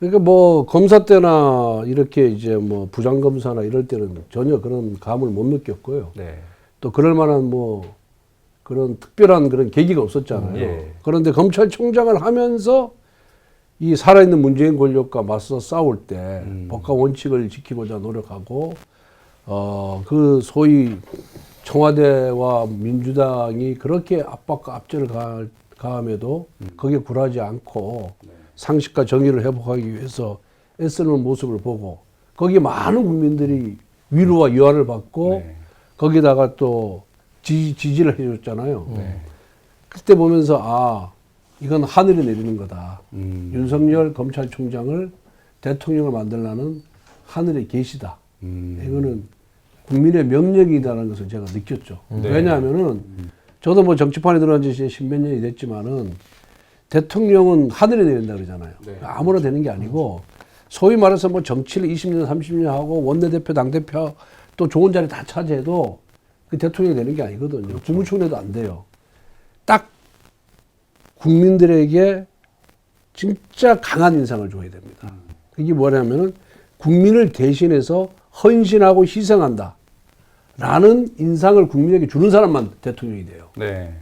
그러니까 뭐 검사 때나 이렇게 이제 뭐 부장 검사나 이럴 때는 전혀 그런 감을 못 느꼈고요. 네. 또 그럴 만한 뭐 그런 특별한 그런 계기가 없었잖아요. 예. 그런데 검찰총장을 하면서 이 살아있는 문재인 권력과 맞서 싸울 때 음. 법과 원칙을 지키고자 노력하고 어 그 소위 청와대와 민주당이 그렇게 압박과 압제를 가, 가함에도 거기에 굴하지 않고 상식과 정의를 회복하기 위해서 애쓰는 모습을 보고 거기에 많은 국민들이 위로와 유안을 받고 네. 거기다가 또 지, 지지를 해줬잖아요. 네. 그때 보면서 아 이건 하늘이 내리는 거다. 음. 윤석열 검찰총장을 대통령을 만들라는 하늘의 계시다. 음. 이거는 국민의 명령이다라는 것을 제가 느꼈죠. 네. 왜냐하면은 저도 뭐 정치판에 들어간 지 이제 십몇 년이 됐지만은 대통령은 하늘에 내린다 그러잖아요. 네. 아무나 되는 게 아니고 소위 말해서 뭐 정치를 20년, 30년 하고 원내대표, 당대표 또 좋은 자리 다 차지해도 그 대통령이 되는 게 아니거든요. 그렇죠. 국무총리도 안 돼요. 딱 국민들에게 진짜 강한 인상을 줘야 됩니다. 그게 뭐냐면은 국민을 대신해서 헌신하고 희생한다. 라는 인상을 국민에게 주는 사람만 대통령이 돼요. 네.